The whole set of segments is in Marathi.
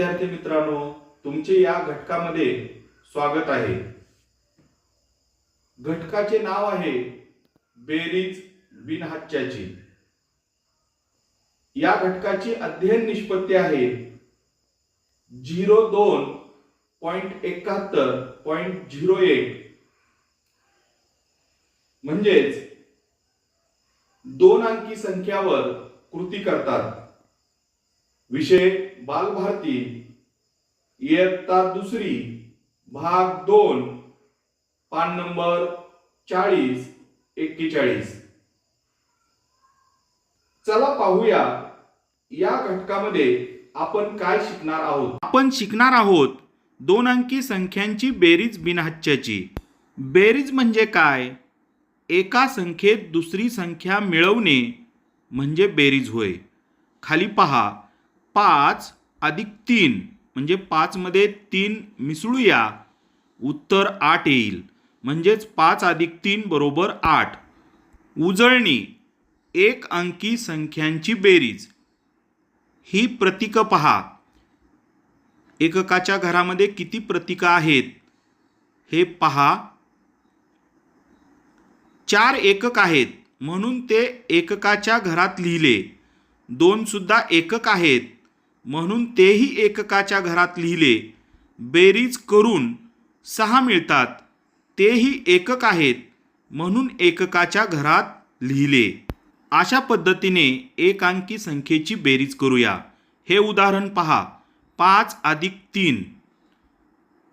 विद्यार्थी मित्रांनो तुमचे या घटकामध्ये स्वागत आहे. घटकाचे नाव आहे बेरीज बिनहाच्याची या घटकाची अध्ययन निष्पत्ती आहे झिरो दोन पॉइंट एकाहत्तर पॉइंट झिरो एक. म्हणजेच दोन अंकी संख्यावर कृती करतात. विषय बालभारती इयत्ता दुसरी भाग दोन पान नंबर चाळीस एक्केचाळीस. चला पाहूया या घटकामध्ये आपण काय शिकणार आहोत. आपण शिकणार आहोत दोन अंकी संख्यांची बेरीज बिनहच्च्याची. बेरीज म्हणजे काय? एका संख्येत दुसरी संख्या मिळवणे म्हणजे बेरीज होय. खाली पहा. पाच अधिक तीन म्हणजे पाचमध्ये तीन मिसळूया उत्तर आठ येईल. म्हणजेच पाच अधिक तीन बरोबर आठ. उजळणी एक अंकी संख्यांची बेरीज. ही प्रतीकं पहा. एककाच्या घरामध्ये किती प्रतीकं आहेत? हे पहा. चार एकक आहेत म्हणून ते एककाच्या घरात लिहिले. दोनसुद्धा एकक आहेत. म्हणून तेही एककाच्या घरात लिहिले. बेरीज करून सहा मिळतात. तेही एकक आहेत म्हणून एककाच्या घरात लिहिले. अशा पद्धतीने एकांकी संख्येची बेरीज करूया. हे उदाहरण पहा. पाच अधिक तीन.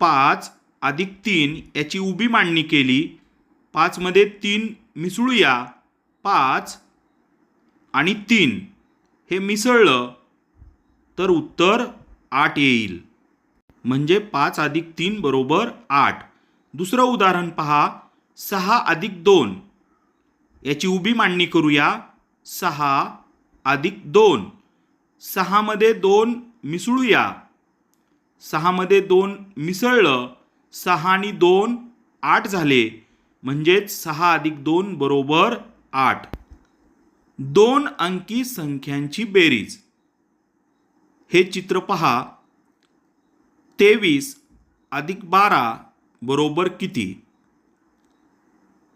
पाच अधिक तीन याची उभी मांडणी केली. पाचमध्ये तीन मिसळूया. पाच आणि तीन. हे मिसळलं. तर उत्तर आठ येईल. म्हणजे पाच अधिक तीन बरोबर आठ. दुसरं उदाहरण पहा. सहा अधिक दोन. याची उभी मांडणी करूया. सहा अधिक दोन. सहामध्ये दोन मिसळूया. सहामध्ये दोन मिसळलं. सहा आणि दोन आठ झाले. म्हणजेच सहा अधिक दोन बरोबर आठ. दोन अंकी संख्यांची बेरीज. हे चित्र पहा. तेवीस अधिक बारा बरोबर किती?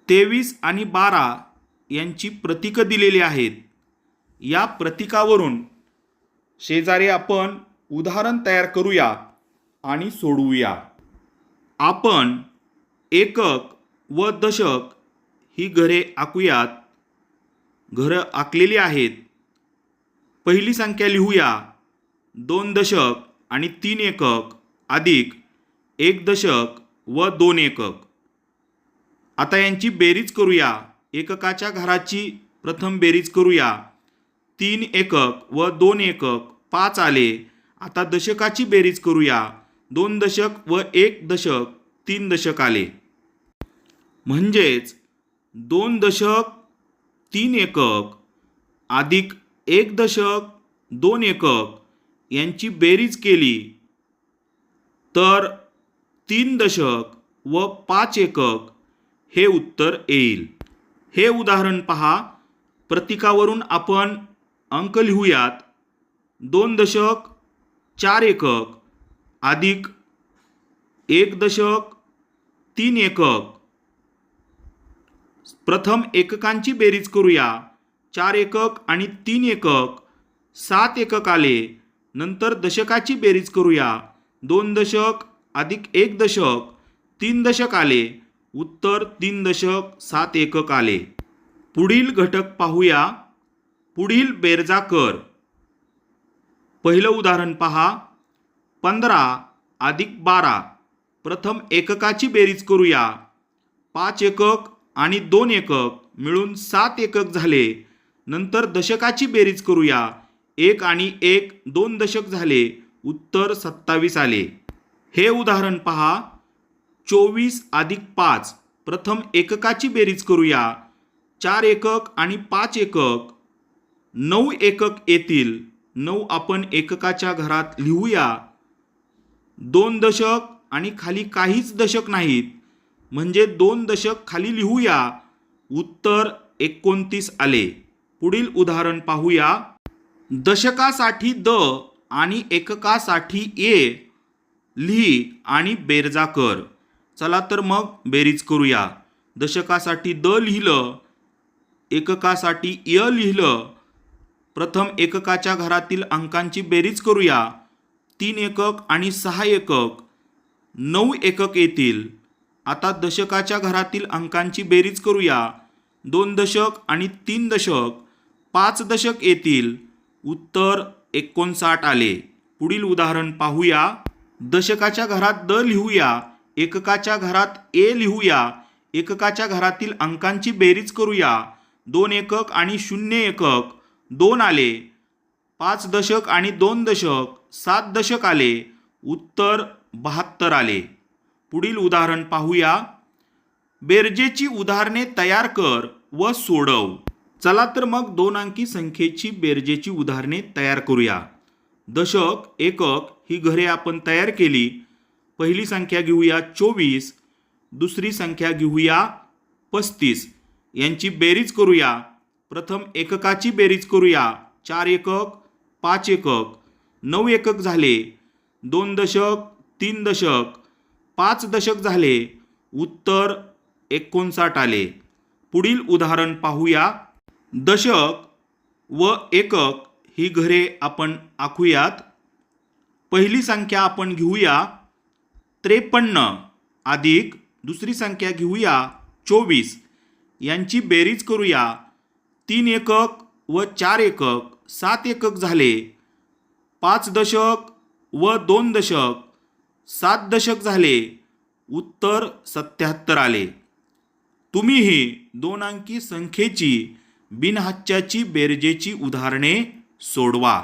तेवीस आणि बारा यांची प्रतीकं दिलेली आहेत. या प्रतीकावरून शेजारी आपण उदाहरण तयार करूया आणि सोडवूया. आपण एकक व दशक ही घरे आखूयात. घरं आखलेली आहेत. पहिली संख्या लिहूया. दोन दशक आणि तीन एकक अधिक एक दशक व दोन एकक. आता यांची बेरीज करूया. एककाच्या घराची प्रथम बेरीज करूया. तीन एकक व दोन एकक पाच आले. आता दशकाची बेरीज करूया. दोन दशक व एक दशक तीन दशक आले. म्हणजेच दोन दशक तीन एकक अधिक एक दशक दोन एकक यांची बेरीज केली तर तीन दशक व पाच एकक हे उत्तर येईल. हे उदाहरण पहा. प्रतीकावरून आपण अंक लिहूयात. दोन दशक चार एकक अधिक एक दशक तीन एकक. प्रथम एककांची बेरीज करूया. चार एकक आणि तीन एकक सात एकक आले. नंतर दशकाची बेरीज करूया. दोन दशक अधिक एक दशक तीन दशक आले. उत्तर तीन दशक सात एकक आले. पुढील घटक पाहूया. पुढील बेरजा कर पहिलं उदाहरण पहा. पंधरा अधिक बारा. प्रथम एककाची बेरीज करूया. पाच एकक आणि दोन एकक मिळून सात एकक झाले. नंतर दशकाची बेरीज करूया. एक आणि एक दोन दशक झाले उत्तर सत्तावीस आले. हे उदाहरण पहा. चोवीस अधिक पाच प्रथम एककाची बेरीज करूया. चार एकक आणि पाच एकक. नऊ एकक येतील. नऊ आपण एककाच्या घरात लिहूया. दोन दशक आणि खाली काहीच दशक नाहीत. म्हणजे दोन दशक खाली लिहूया. उत्तर एकोणतीस आले. पुढील उदाहरण पाहूया. दशकासाठी द आणि एककासाठी ए लिही आणि बेरजा कर. चला तर मग बेरीज करूया. दशकासाठी द लिहिलं एककासाठी य लिहिलं. प्रथम एककाच्या घरातील अंकांची बेरीज करूया. तीन एकक आणि सहा एकक. नऊ एकक येतील. आता दशकाच्या घरातील अंकांची बेरीज करूया. दोन दशक आणि तीन दशक. पाच दशक येतील. उत्तर एकोणसाठ आले. पुढील उदाहरण पाहूया. दशकाच्या घरात द लिहूया एककाच्या घरात ए लिहूया एककाच्या घरातील अंकांची बेरीज करूया. दोन एकक आणि शून्य एकक. दोन आले. पाच दशक आणि दोन दशक. सात दशक आले. उत्तर बहात्तर आले. पुढील उदाहरण पाहूया. बेरजेची उदाहरणे तयार कर व सोडव. चला तर मग दोन अंकी संख्येची बेरजेची उदाहरणे तयार करूया. दशक एकक ही घरे आपण तयार केली. पहिली संख्या घेऊया चोवीस दुसरी संख्या घेऊया पस्तीस. यांची बेरीज करूया. प्रथम एककाची बेरीज करूया. चार एकक पाच एकक. नऊ एकक झाले. दोन दशक तीन दशक. पाच दशक झाले. उत्तर एकोणसाठ आले. पुढील उदाहरण पाहूया. दशक व एकक ही घरे आपण आखूयात. पहिली संख्या आपण घेऊया त्रेपन्न अधिक दुसरी संख्या घेऊया चोवीस. यांची बेरीज करूया. तीन एकक व चार एकक सात एकक झाले. पाच दशक व दोन दशक सात दशक झाले. उत्तर सत्याहत्तर आले. तुम्हीही दोन अंकी संख्येची बिनहच्च्याची बेरजेची उदाहरणे सोडवा.